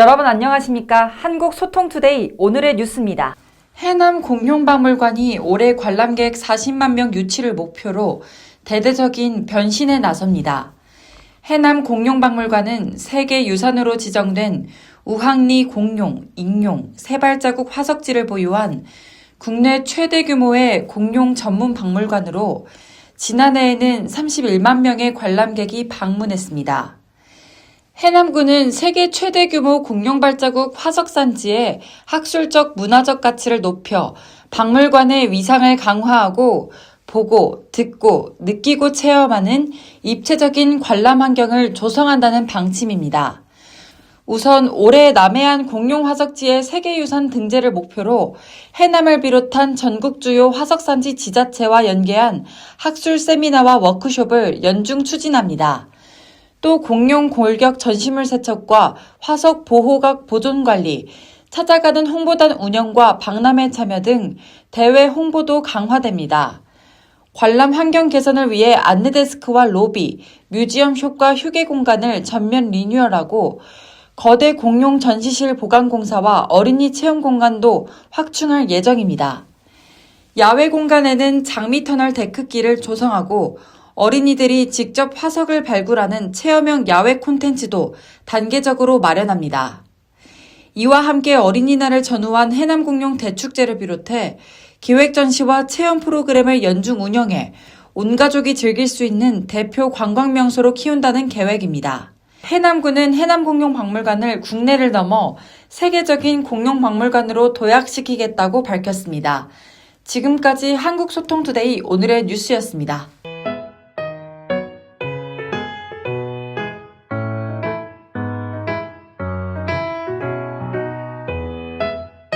여러분 안녕하십니까? 한국소통투데이 오늘의 뉴스입니다. 해남 공룡박물관이 올해 관람객 40만 명 유치를 목표로 대대적인 변신에 나섭니다. 해남 공룡박물관은 세계 유산으로 지정된 우항리 공룡, 익룡, 세발자국 화석지를 보유한 국내 최대 규모의 공룡 전문 박물관으로 지난해에는 31만 명의 관람객이 방문했습니다. 해남군은 세계 최대 규모 공룡 발자국 화석 산지에 학술적 문화적 가치를 높여 박물관의 위상을 강화하고 보고, 듣고, 느끼고 체험하는 입체적인 관람 환경을 조성한다는 방침입니다. 우선 올해 남해안 공룡 화석지의 세계유산 등재를 목표로 해남을 비롯한 전국 주요 화석산지 지자체와 연계한 학술 세미나와 워크숍을 연중 추진합니다. 또 공룡 골격 전시물 세척과 화석 보호각 보존 관리, 찾아가는 홍보단 운영과 박람회 참여 등 대외 홍보도 강화됩니다. 관람 환경 개선을 위해 안내 데스크와 로비, 뮤지엄 효과 휴게 공간을 전면 리뉴얼하고 거대 공룡 전시실 보관 공사와 어린이 체험 공간도 확충할 예정입니다. 야외 공간에는 장미 터널 데크길을 조성하고 어린이들이 직접 화석을 발굴하는 체험형 야외 콘텐츠도 단계적으로 마련합니다. 이와 함께 어린이날을 전후한 해남공룡 대축제를 비롯해 기획 전시와 체험 프로그램을 연중 운영해 온 가족이 즐길 수 있는 대표 관광 명소로 키운다는 계획입니다. 해남군은 해남공룡박물관을 국내를 넘어 세계적인 공룡박물관으로 도약시키겠다고 밝혔습니다. 지금까지 한국소통투데이 오늘의 뉴스였습니다.